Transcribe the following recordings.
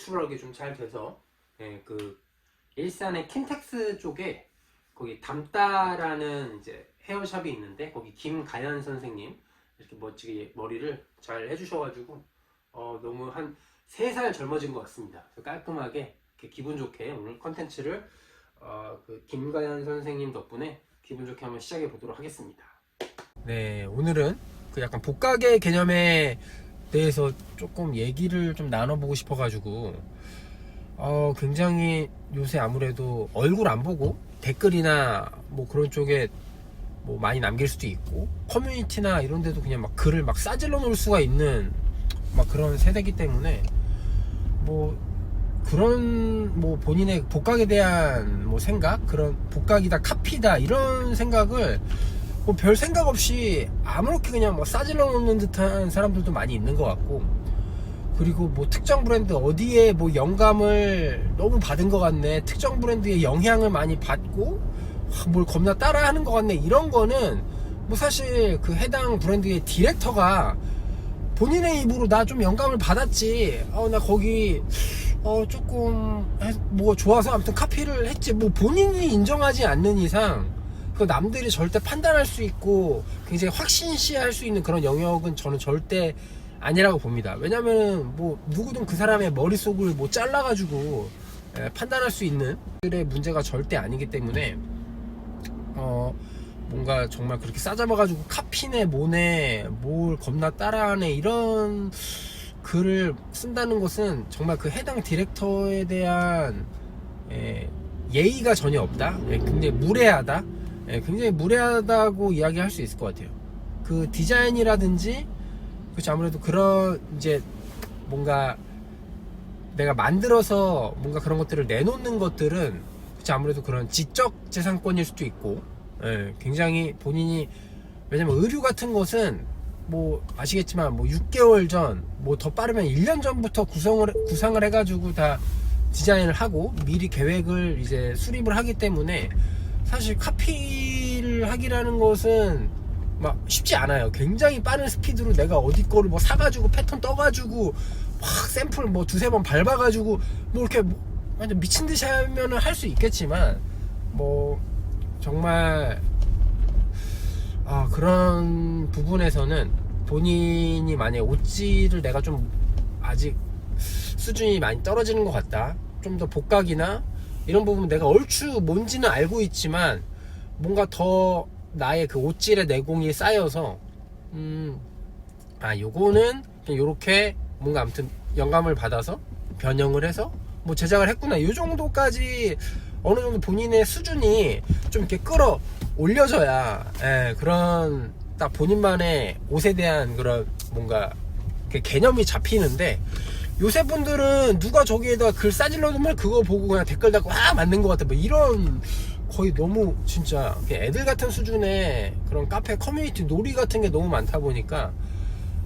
내추럴하게 좀 잘 돼서 예, 그 일산의 킨텍스 쪽에 거기 담따라는 이제 헤어샵이 있는데 거기 김가연 선생님 이렇게 멋지게 머리를 잘 해주셔가지고 어, 너무 한 3살 젊어진 것 같습니다. 깔끔하게 기분 좋게 오늘 컨텐츠를 어, 그 김가연 선생님 덕분에 기분 좋게 한번 시작해 보도록 하겠습니다. 네, 오늘은 그 약간 복가게 개념에 대해서 조금 얘기를 좀 나눠보고 싶어가지고 어, 굉장히 요새 아무래도 얼굴 안 보고 댓글이나 뭐 그런 쪽에 뭐 많이 남길 수도 있고 커뮤니티나 이런 데도 그냥 막 글을 막 싸질러 놓을 수가 있는 막 그런 세대기 때문에 뭐 그런 뭐 본인의 복각에 대한 뭐 생각? 그런 복각이다 카피다 이런 생각을 뭐 별 생각 없이 아무렇게 그냥 뭐 싸질러 놓는 듯한 사람들도 많이 있는 것 같고 그리고 뭐 특정 브랜드 어디에 뭐 영감을 너무 받은 것 같네 특정 브랜드의 영향을 많이 받고 와, 뭘 겁나 따라하는 것 같네 이런 거는 뭐 사실 그 해당 브랜드의 디렉터가 본인의 입으로 나 좀 영감을 받았지 어 나 거기 어 조금 해- 뭐 좋아서 아무튼 카피를 했지 뭐 본인이 인정하지 않는 이상 그 남들이 절대 판단할 수 있고 굉장히 확신시할 수 있는 그런 영역은 저는 절대 아니라고 봅니다. 왜냐면 뭐 누구든 그 사람의 머릿속을 뭐 잘라가지고 예, 판단할 수 있는 들의 문제가 절대 아니기 때문에 어 뭔가 정말 그렇게 싸잡아가지고 카피네 뭐네 뭘 겁나 따라하네 이런 글을 쓴다는 것은 정말 그 해당 디렉터에 대한 예, 예의가 전혀 없다. 예, 굉장히 무례하다. 예, 굉장히 무례하다고 이야기할 수 있을 것 같아요. 그 디자인이라든지 그렇죠 아무래도 그런 이제 뭔가 내가 만들어서 뭔가 그런 것들을 내놓는 것들은 그렇죠 아무래도 그런 지적 재산권일 수도 있고 예, 굉장히 본인이 왜냐면 의류 같은 것은 뭐 아시겠지만 뭐 6개월 전 뭐 더 빠르면 1년 전부터 구성을 구상을 해가지고 다 디자인을 하고 미리 계획을 이제 수립을 하기 때문에 사실 카피를 하기라는 것은 막 쉽지 않아요. 굉장히 빠른 스피드로 내가 어디 거를 뭐 사가지고 패턴 떠가지고 막 샘플 뭐 두세 번 밟아가지고 뭐 이렇게 뭐 완전 미친 듯이 하면은 할 수 있겠지만 뭐 정말 아 그런 부분에서는 본인이 만약에 옷질을 내가 좀 아직 수준이 많이 떨어지는 것 같다. 좀 더 복각이나 이런 부분 내가 얼추 뭔지는 알고 있지만 뭔가 더 나의 그 옷질의 내공이 쌓여서 음, 아 요거는 요렇게 뭔가 아무튼 영감을 받아서 변형을 해서 뭐 제작을 했구나. 요 정도까지 어느 정도 본인의 수준이 좀 이렇게 끌어 올려져야 예, 그런 딱 본인만의 옷에 대한 그런 뭔가 그 개념이 잡히는데 요새 분들은 누가 저기에다 글 싸질러 놓으면 그거 보고 그냥 댓글 달고 아 맞는 것 같아 뭐 이런 거의 너무 진짜 애들 같은 수준의 그런 카페 커뮤니티 놀이 같은 게 너무 많다 보니까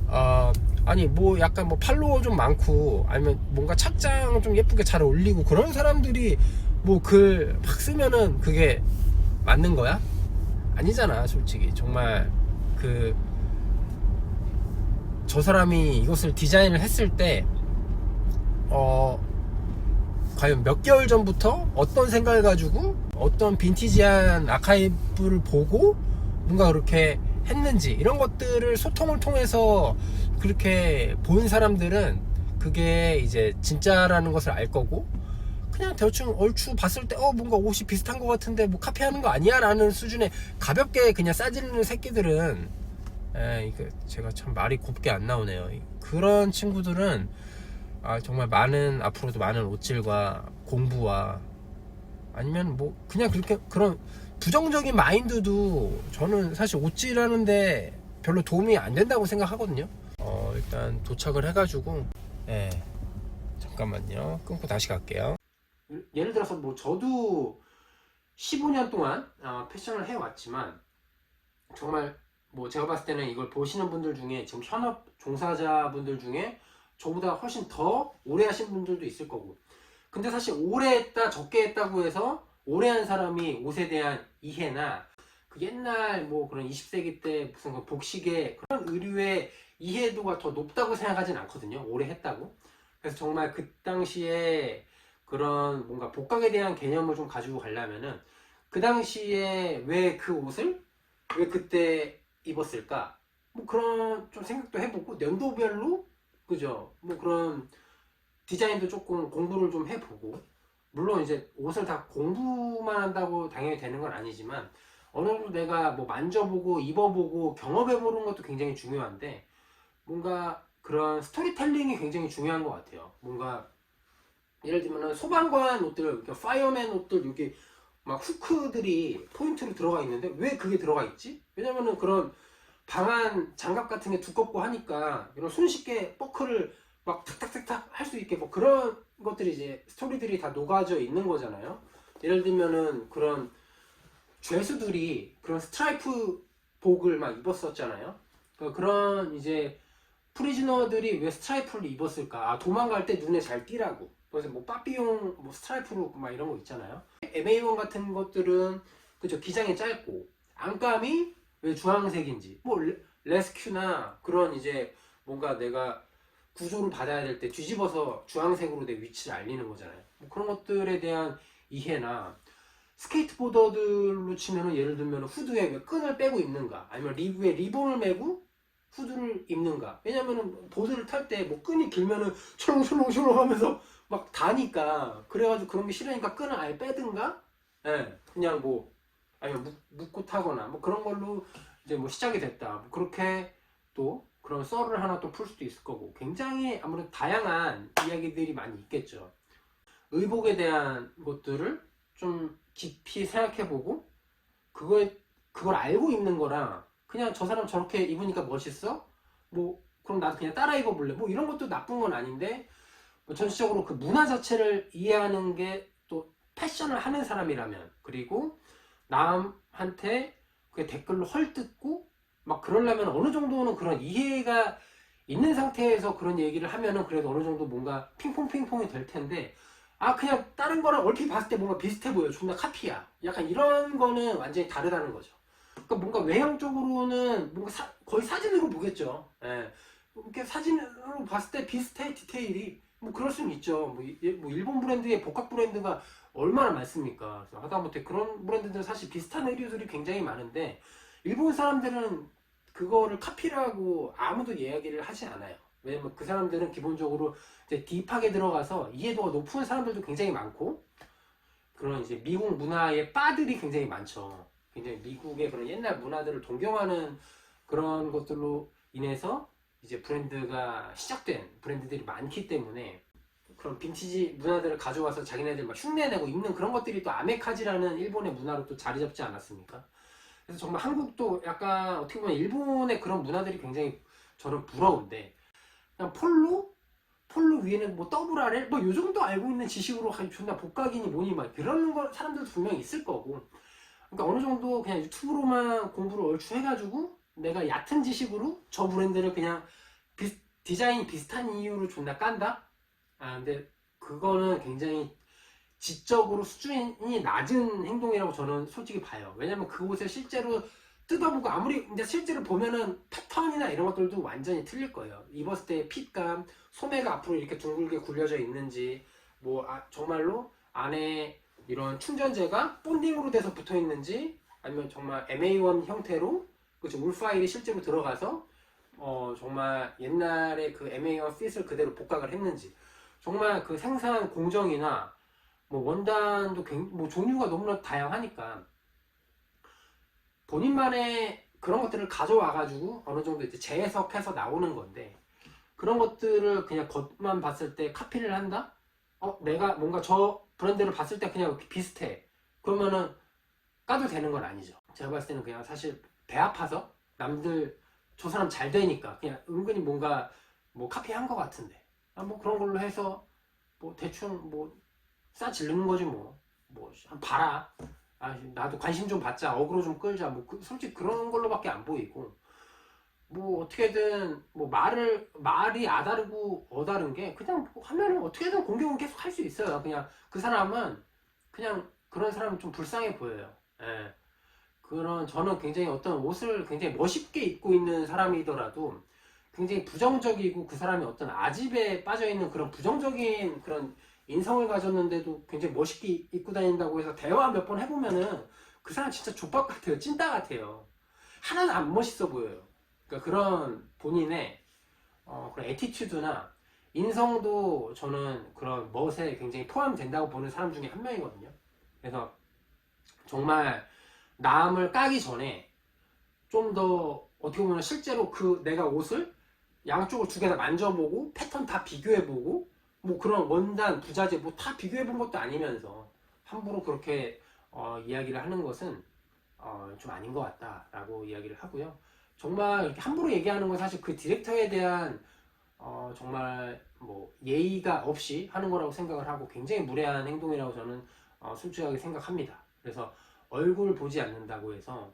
어, 아니 뭐 약간 뭐 팔로워 좀 많고 아니면 뭔가 착장 좀 예쁘게 잘 올리고 그런 사람들이 뭐 글 막 쓰면은 그게 맞는 거야? 아니잖아 솔직히 정말 그 저 사람이 이것을 디자인을 했을 때 어, 과연 몇 개월 전부터 어떤 생각을 가지고 어떤 빈티지한 아카이브를 보고 뭔가 그렇게 했는지 이런 것들을 소통을 통해서 그렇게 본 사람들은 그게 이제 진짜라는 것을 알 거고 그냥 대충 얼추 봤을 때 어 뭔가 옷이 비슷한 것 같은데 뭐 카피하는 거 아니야 라는 수준의 가볍게 그냥 싸지르는 새끼들은 에 이거 제가 참 말이 곱게 안 나오네요. 그런 친구들은 아 정말 많은 앞으로도 많은 옷질과 공부와 아니면 뭐 그냥 그렇게 그런 부정적인 마인드도 저는 사실 옷질하는데 별로 도움이 안 된다고 생각하거든요. 어 일단 도착을 해가지고 예 잠깐만요 끊고 다시 갈게요. 예를 들어서 뭐 저도 15년 동안 어, 패션을 해왔지만 정말 뭐 제가 봤을 때는 이걸 보시는 분들 중에 지금 현업 종사자분들 중에 저보다 훨씬 더 오래 하신 분들도 있을 거고. 근데 사실 오래 했다, 적게 했다고 해서 오래 한 사람이 옷에 대한 이해나 그 옛날 뭐 그런 20세기 때 무슨 그 복식의 그런 의류의 이해도가 더 높다고 생각하진 않거든요. 오래 했다고. 그래서 정말 그 당시에 그런 뭔가 복각에 대한 개념을 좀 가지고 가려면은 그 당시에 왜 그 옷을 왜 그때 입었을까? 뭐 그런 좀 생각도 해보고 연도별로 그죠? 뭐 그런 디자인도 조금 공부를 좀 해보고 물론 이제 옷을 다 공부만 한다고 당연히 되는 건 아니지만 어느 정도 내가 뭐 만져보고 입어보고 경험해보는 것도 굉장히 중요한데 뭔가 그런 스토리텔링이 굉장히 중요한 것 같아요. 뭔가 예를 들면 소방관 옷들, 그러니까 파이어맨 옷들 여기 막 후크들이 포인트로 들어가 있는데 왜 그게 들어가 있지? 왜냐면은 그런 방한 장갑 같은 게 두껍고 하니까 이런 손쉽게 버클을 막 탁탁탁탁 할 수 있게 뭐 그런 것들이 이제 스토리들이 다 녹아져 있는 거잖아요. 예를 들면은 그런 죄수들이 그런 스트라이프 복을 막 입었었잖아요. 그러니까 그런 이제 프리즈너들이 왜 스트라이프를 입었을까? 아, 도망갈 때 눈에 잘 띄라고. 그래서 뭐 빠삐용 뭐 스트라이프로 막 이런 거 있잖아요. MA1 같은 것들은 그죠 기장이 짧고 안감이 왜 주황색인지. 뭐 레, 레스큐나 그런 이제 뭔가 내가 구조를 받아야 될 때 뒤집어서 주황색으로 내 위치를 알리는 거잖아요. 뭐 그런 것들에 대한 이해나 스케이트보더들로 치면은 예를 들면 후드에 왜 끈을 빼고 입는가? 아니면 리브에 리본을 매고 후드를 입는가? 왜냐면은 보드를 탈 때 뭐 끈이 길면은 철렁철렁철렁 하면서 막 다니까. 그래가지고 그런 게 싫으니까 끈을 아예 빼든가? 예 그냥 뭐 아니면 묶, 묶고 타거나 뭐 그런 걸로 이제 뭐 시작이 됐다. 뭐 그렇게 또 그런 썰을 하나 또 풀 수도 있을 거고. 굉장히 아무래도 다양한 이야기들이 많이 있겠죠. 의복에 대한 것들을 좀 깊이 생각해보고 그걸 그걸 알고 입는 거랑 그냥 저 사람 저렇게 입으니까 멋있어? 뭐 그럼 나도 그냥 따라 입어볼래? 뭐 이런 것도 나쁜 건 아닌데 뭐 전체적으로 그 문화 자체를 이해하는 게 또 패션을 하는 사람이라면 그리고 남한테 그 댓글로 헐뜯고 막 그러려면 어느 정도는 그런 이해가 있는 상태에서 그런 얘기를 하면은 그래도 어느 정도 뭔가 핑퐁 핑퐁이 될 텐데 아 그냥 다른 거랑 얼핏 봤을 때 뭔가 비슷해 보여. 존나 카피야. 약간 이런 거는 완전히 다르다는 거죠. 그러니까 뭔가 외형적으로는 뭔가 사- 거의 사진으로 보겠죠. 예. 이렇게 사진으로 봤을 때 비슷해 디테일이. 뭐 그럴 수는 있죠. 뭐, 이- 뭐 일본 브랜드의 복합 브랜드가 얼마나 많습니까 그래서 하다못해 그런 브랜드들은 사실 비슷한 의류들이 굉장히 많은데 일본 사람들은 그거를 카피라고 아무도 이야기를 하지 않아요 왜냐면 그 사람들은 기본적으로 이제 딥하게 들어가서 이해도가 높은 사람들도 굉장히 많고 그런 이제 미국 문화의 바들이 굉장히 많죠. 굉장히 미국의 그런 옛날 문화들을 동경하는 그런 것들로 인해서 이제 브랜드가 시작된 브랜드들이 많기 때문에 그런 빈티지 문화들을 가져와서 자기네들 막 흉내내고 입는 그런 것들이 또 아메카지라는 일본의 문화로 또 자리 잡지 않았습니까? 그래서 정말 한국도 약간 어떻게 보면 일본의 그런 문화들이 굉장히 저는 부러운데 그냥 폴로 폴로 위에는 뭐 더블 RL 뭐요 정도 알고 있는 지식으로 아, 존나 복각이니 뭐니 막 이런 거 사람들도 분명히 있을 거고 그러니까 어느 정도 그냥 유튜브로만 공부를 얼추 해가지고 내가 얕은 지식으로 저 브랜드를 그냥 비- 디자인이 비슷한 이유로 존나 깐다? 아 근데 그거는 굉장히 지적으로 수준이 낮은 행동이라고 저는 솔직히 봐요 왜냐면 그 옷을 실제로 뜯어보고 아무리 이제 실제로 보면은 패턴이나 이런 것들도 완전히 틀릴 거예요. 입었을 때 핏감, 소매가 앞으로 이렇게 둥글게 굴려져 있는지, 뭐 아, 정말로 안에 이런 충전재가 본딩으로 돼서 붙어 있는지, 아니면 정말 MA1 형태로 그렇죠 울 파일이 실제로 들어가서 어 정말 옛날에 그 MA1 핏을 그대로 복각을 했는지, 정말 그 생산 공정이나 뭐 원단도 굉- 뭐 종류가 너무나 다양하니까. 본인만의 그런 것들을 가져와 가지고 어느 정도 이제 재해석해서 나오는 건데 그런 것들을 그냥 겉만 봤을 때 카피를 한다? 어, 내가 뭔가 저 브랜드를 봤을 때 그냥 비슷해. 그러면은 까도 되는 건 아니죠. 제가 봤을 때는 그냥 사실 배 아파서 남들 저 사람 잘 되니까 그냥 은근히 뭔가 뭐 카피한 것 같은데 아, 뭐 그런 걸로 해서 뭐 대충 뭐 싸지르는 거지 뭐. 뭐, 한 봐라. 아, 나도 관심 좀 받자, 어그로 좀 끌자, 뭐, 그- 솔직히 그런 걸로밖에 안 보이고, 뭐, 어떻게든, 뭐, 말을, 말이 아다르고 어다른 게, 그냥 뭐 하면은 어떻게든 공격은 계속 할 수 있어요. 그냥 그 사람은, 그냥 그런 사람은 좀 불쌍해 보여요. 예. 그런, 저는 굉장히 어떤 옷을 굉장히 멋있게 입고 있는 사람이더라도, 굉장히 부정적이고 그 사람이 어떤 아집에 빠져 있는 그런 부정적인 그런 인성을 가졌는데도 굉장히 멋있게 입고 다닌다고 해서 대화 몇 번 해보면은 그 사람 진짜 족밥 같아요. 찐따 같아요. 하나도 안 멋있어 보여요. 그러니까 그런 본인의 어, 그런 에티튜드나 인성도 저는 그런 멋에 굉장히 포함된다고 보는 사람 중에 한 명이거든요. 그래서 정말 남을 까기 전에 좀 더 어떻게 보면 실제로 그 내가 옷을 양쪽을 두 개 다 만져보고 패턴 다 비교해보고 뭐 그런 원단 부자재 뭐 다 비교해본 것도 아니면서 함부로 그렇게 어, 이야기를 하는 것은 어, 좀 아닌 것 같다라고 이야기를 하고요. 정말 이렇게 함부로 얘기하는 건 사실 그 디렉터에 대한 어, 정말 뭐 예의가 없이 하는 거라고 생각을 하고 굉장히 무례한 행동이라고 저는 어, 솔직하게 생각합니다. 그래서 얼굴 보지 않는다고 해서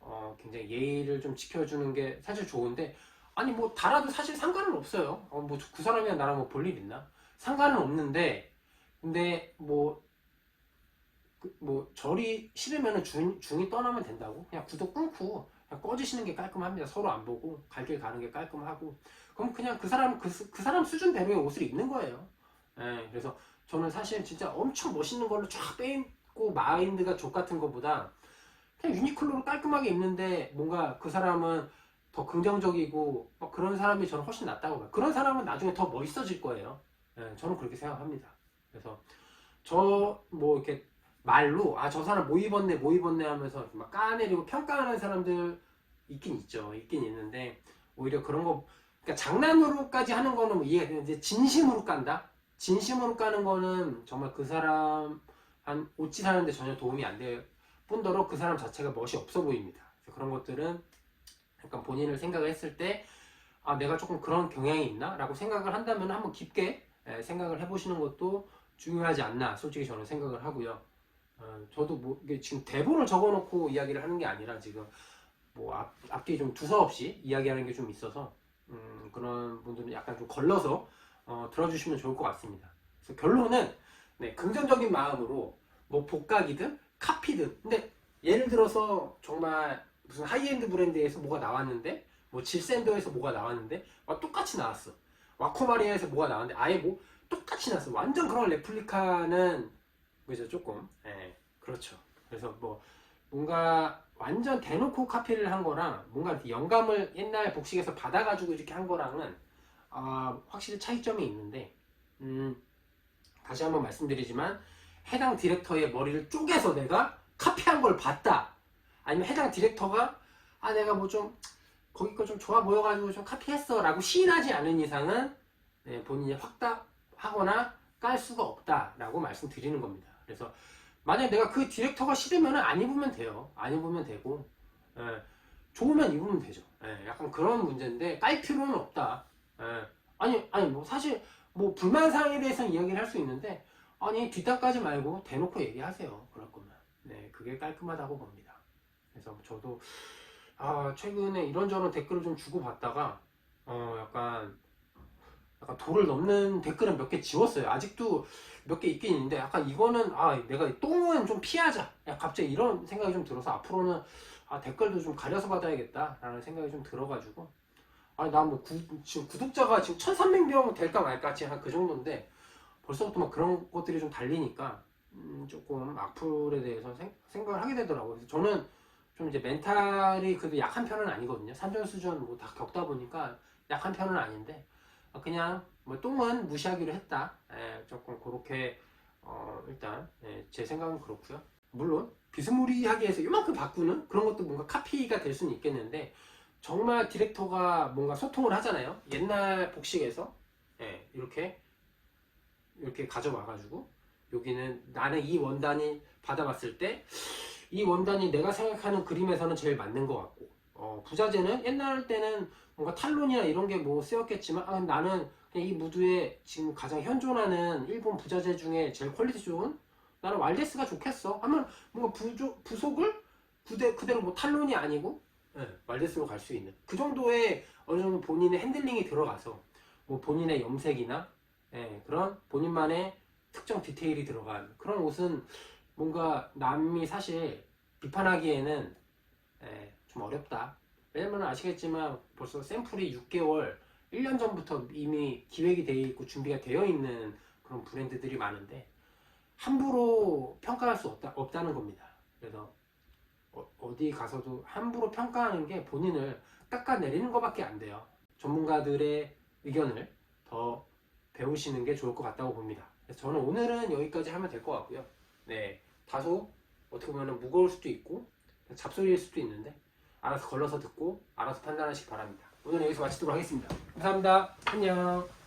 어, 굉장히 예의를 좀 지켜주는 게 사실 좋은데 아니 뭐 달아도 사실 상관은 없어요. 어, 뭐그 사람이랑 나랑 뭐 볼 일 있나? 상관은 없는데 근데 뭐 그, 뭐 절이 싫으면은 중, 중이 떠나면 된다고 그냥 구독 끊고 그냥 꺼지시는 게 깔끔합니다. 서로 안 보고 갈 길 가는 게 깔끔하고 그럼 그냥 그 사람 그, 수- 그 사람 수준대로의 옷을 입는 거예요. 예, 그래서 저는 사실 진짜 엄청 멋있는 걸로 쫙 빼입고 마인드가 족 같은 것보다 그냥 유니클로로 깔끔하게 입는데 뭔가 그 사람은 더 긍정적이고 막 그런 사람이 저는 훨씬 낫다고 봐요. 그런 사람은 나중에 더 멋있어질 거예요. 예, 저는 그렇게 생각합니다. 그래서 저 뭐 이렇게 말로 아 저 사람 뭐 입었네 뭐 입었네 하면서 막 까내리고 평가하는 사람들 있긴 있죠. 있긴 있는데 오히려 그런 거 그러니까 장난으로까지 하는 거는 뭐 이해가 되는데 진심으로 깐다. 진심으로 까는 거는 정말 그 사람 한 옷짓 하는데 전혀 도움이 안 될 뿐더러 그 사람 자체가 멋이 없어 보입니다. 그런 것들은 약간 본인을 생각을 했을 때 아, 내가 조금 그런 경향이 있나? 라고 생각을 한다면 한번 깊게 예, 생각을 해보시는 것도 중요하지 않나, 솔직히 저는 생각을 하고요. 어, 저도 뭐, 이게 지금 대본을 적어 놓고 이야기를 하는 게 아니라 지금 뭐 앞, 앞뒤 좀 두서없이 이야기하는 게 좀 있어서 음, 그런 분들은 약간 좀 걸러서 어, 들어주시면 좋을 것 같습니다. 그래서 결론은 네, 긍정적인 마음으로 뭐 복각이든 카피든 근데 예를 들어서 정말 무슨 하이엔드 브랜드에서 뭐가 나왔는데 뭐 질샌더에서 뭐가 나왔는데 와, 똑같이 나왔어. 와코마리아에서 뭐가 나왔는데 아예 뭐 똑같이 나왔어. 완전 그런 레플리카는 그죠 조금. 예 그렇죠. 그래서 뭐 뭔가 완전 대놓고 카피를 한 거랑 뭔가 영감을 옛날 복식에서 받아가지고 이렇게 한 거랑은 아, 확실히 차이점이 있는데 음, 다시 한번 말씀드리지만 해당 디렉터의 머리를 쪼개서 내가 카피한 걸 봤다. 아니면 해당 디렉터가 아 내가 뭐 좀 거기 거 좀 좋아 보여가지고 좀 카피했어 라고 시인하지 않은 이상은 네, 본인이 확답하거나 깔 수가 없다 라고 말씀드리는 겁니다. 그래서 만약에 내가 그 디렉터가 싫으면 안 입으면 돼요. 안 입으면 되고 예, 좋으면 입으면 되죠. 예, 약간 그런 문제인데 깔 필요는 없다. 예, 아니 아니 뭐 사실 뭐 불만 사항에 대해서는 이야기를 할 수 있는데 아니 뒷담까지 말고 대놓고 얘기하세요. 그럴 거면 네 그게 깔끔하다고 봅니다. 그래서 저도 아 최근에 이런저런 댓글을 좀 주고 받다가 어 약간 약간 도를 넘는 댓글은 몇 개 지웠어요. 아직도 몇 개 있긴 있는데 약간 이거는 아 내가 똥은 좀 피하자. 야, 갑자기 이런 생각이 좀 들어서 앞으로는 아 댓글도 좀 가려서 받아야겠다라는 생각이 좀 들어가지고 아니 나뭐 지금 구독자가 지금 1,300명 될까 말까 지금 한 그 정도인데 벌써부터 막 그런 것들이 좀 달리니까 음, 조금 악플에 대해서 생, 생각을 하게 되더라고요. 그래서 저는 좀 이제 멘탈이 그래도 약한 편은 아니거든요. 산전수전 뭐 다 겪다 보니까 약한 편은 아닌데 어, 그냥 뭐 똥은 무시하기로 했다. 예, 조금 그렇게 어, 일단 예, 제 생각은 그렇고요. 물론 비스무리하게 해서 이만큼 바꾸는 그런 것도 뭔가 카피가 될 수는 있겠는데 정말 디렉터가 뭔가 소통을 하잖아요. 옛날 복식에서 예, 이렇게 이렇게 가져와 가지고 여기는 나는 이 원단이 받아봤을 때 이 원단이 내가 생각하는 그림에서는 제일 맞는 것 같고. 어, 부자재는 옛날 때는 뭔가 탈론이나 이런 게 뭐 쓰였겠지만 아, 나는 이 무드에 지금 가장 현존하는 일본 부자재 중에 제일 퀄리티 좋은? 나는 왈데스가 좋겠어. 하면 뭔가 부조, 부속을 그대, 그대로 뭐 탈론이 아니고 예, 왈데스로 갈 수 있는. 그 정도의 어느 정도 본인의 핸들링이 들어가서 뭐 본인의 염색이나 예, 그런 본인만의 특정 디테일이 들어간 그런 옷은 뭔가 남이 사실 비판하기에는 예, 좀 어렵다 왜냐면 아시겠지만 벌써 샘플이 6개월, 1년 전부터 이미 기획이 되어 있고 준비가 되어 있는 그런 브랜드들이 많은데 함부로 평가할 수 없다, 없다는 겁니다. 그래서 어, 디 가서도 함부로 평가하는 게 본인을 깎아내리는 것밖에 안 돼요. 전문가들의 의견을 더 배우시는 게 좋을 것 같다고 봅니다. 저는 오늘은 여기까지 하면 될 것 같고요. 네, 다소 어떻게 보면 무거울 수도 있고 잡소리일 수도 있는데 알아서 걸러서 듣고 알아서 판단하시기 바랍니다. 오늘 여기서 마치도록 하겠습니다. 감사합니다. 안녕.